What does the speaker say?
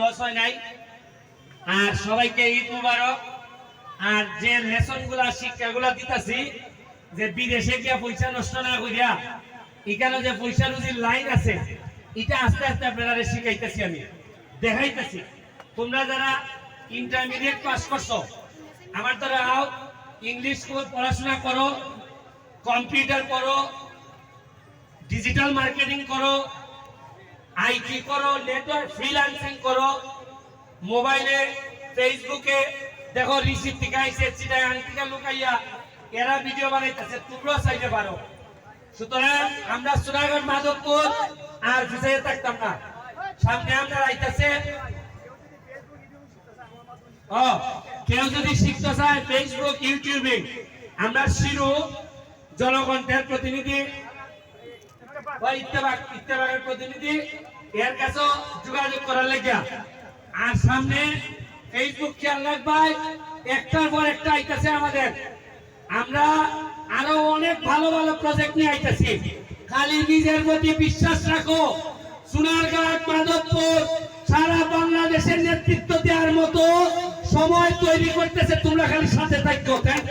Loss হয় নাই। আর সবাইকে ঈদ মুবারক। আর যে লেসনগুলা শিক্ষা গুলা দিতেছি, যে বিদেশে গিয়া পয়সা নষ্ট না করিয়া, এখানে যে পয়সা রুজির লাইন আছে, এটা আস্তে আস্তে আপনারা শিখাইতেছি আমি, দেখাইতেছি। তোমরা যারা ইন্টারমিডিয়েট পাস করছ, আমার দ্বারা আও ইংলিশ পড়াশোনা করো কম্পিউটার করো ডিজিটাল মার্কেটিং করো আইটি করো নেটওয়ার্ক ফ্রিল্যান্সিং করো, মোবাইলে, ফেসবুকে, দেখো রিসিপ্ট থেকে আইসে চিটাই আনটিকা লুকাইয়া, এরা ভিডিও বানাইতেছে, তোমরাও চাইতে পারো। সুতরাং আমরা সুরাগড় মাধবপুর আর পিছিয়ে থাকতাম না। সামনে আমরা আইতাছে, ও, কেউ যদি শিখতে চায় ফেসবুক ইউটিউবে আমরা শিরু জনকণ্ঠের প্রতিনিধি। খালি নিজের প্রতি বিশ্বাস রাখো। সোনারঘাট মাধবপুর, সারা বাংলাদেশের নেতৃত্ব দেওয়ার মতো সময় তৈরি করতেছে, তোমরা খালি সাথে থাকো। থ্যাংক